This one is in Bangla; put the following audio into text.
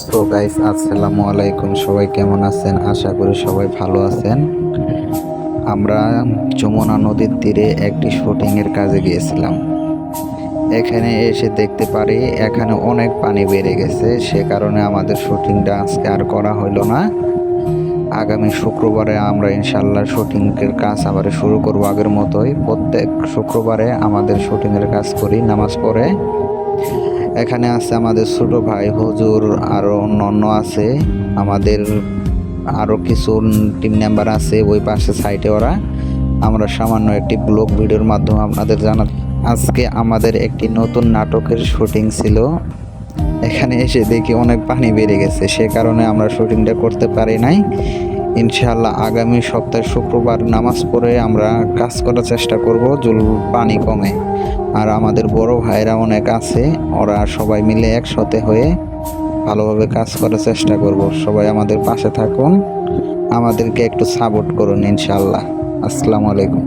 সো গাইস আসসালামু আলাইকুম। সবাই কেমন আছেন? আশা করি সবাই ভালো আছেন। আমরা যমুনা নদীর তীরে একটি শুটিংয়ের কাজে গিয়েছিলাম। এখানে এসে দেখতে পারি, এখানে অনেক পানি বেড়ে গেছে। সে কারণে আমাদের শুটিংটা আজকে আর করা হলো না। আগামী শুক্রবারে আমরা ইনশাল্লাহ শুটিংয়ের কাজ আবার শুরু করব আগের মতোই। প্রত্যেক শুক্রবারে আমাদের শুটিংয়ের কাজ করি, নামাজ পড়ে। এখানে আছে আমাদের ছোট ভাই হুজুর, আরও অন্য আছে। আমাদের আরও কিছু টিম মেম্বার আছে ওই পাশে সাইডে ওরা। আমরা সামান্য একটি ব্লগ ভিডিওর মাধ্যমে আপনাদের জানা আজকে আমাদের একটি নতুন নাটকের শুটিং ছিল। এখানে এসে দেখি অনেক পানি বেড়ে গেছে। সে কারণে আমরা শুটিংটা করতে পারি নাই। ইনশাআল্লাহ আগামী সপ্তাহে শুক্রবার নামাজ পড়ে আমরা কাজ করার চেষ্টা করব, জল পানি কমে। আর আমাদের বড় ভাইরা অনেক আছে, ওরা সবাই মিলে একসাথে হয়ে ভালোভাবে কাজ করার চেষ্টা করব। সবাই আমাদের পাশে থাকুন। আমাদেরকে একটু সাপোর্ট করুন ইনশাল্লাহ আসসালামু আলাইকুম।